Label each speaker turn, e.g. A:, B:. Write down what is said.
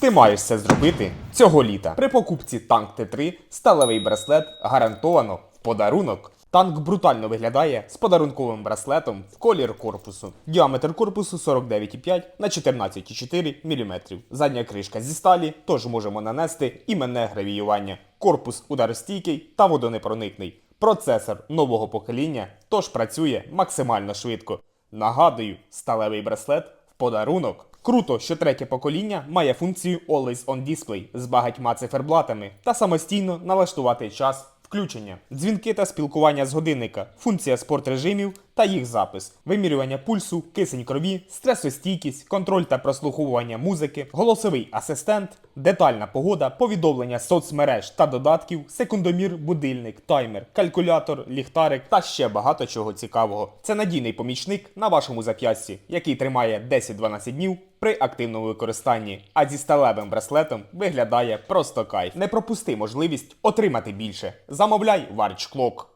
A: Ти маєш це зробити цього літа. При покупці танк Т3 сталевий браслет гарантовано в подарунок. Танк брутально виглядає з подарунковим браслетом в колір корпусу. Діаметр корпусу 49,5 на 14,4 мм. Задня кришка зі сталі, тож можемо нанести іменне гравіювання. Корпус ударостійкий та водонепроникний. Процесор нового покоління, тож працює максимально швидко. Нагадую, сталевий браслет в подарунок. Круто, що третє покоління має функцію Always On Display з багатьма циферблатами та самостійно налаштувати час включення, дзвінки та спілкування з годинника, функція спортрежимів та їх запис, вимірювання пульсу, кисень крові, стресостійкість, контроль та прослуховування музики, голосовий асистент, детальна погода, повідомлення соцмереж та додатків, секундомір, будильник, таймер, калькулятор, ліхтарик та ще багато чого цікавого. Це надійний помічник на вашому зап'ясті, який тримає 10-12 днів при активному використанні, а зі сталевим браслетом виглядає просто кайф. Не пропусти можливість отримати більше. Замовляй Варч Клок.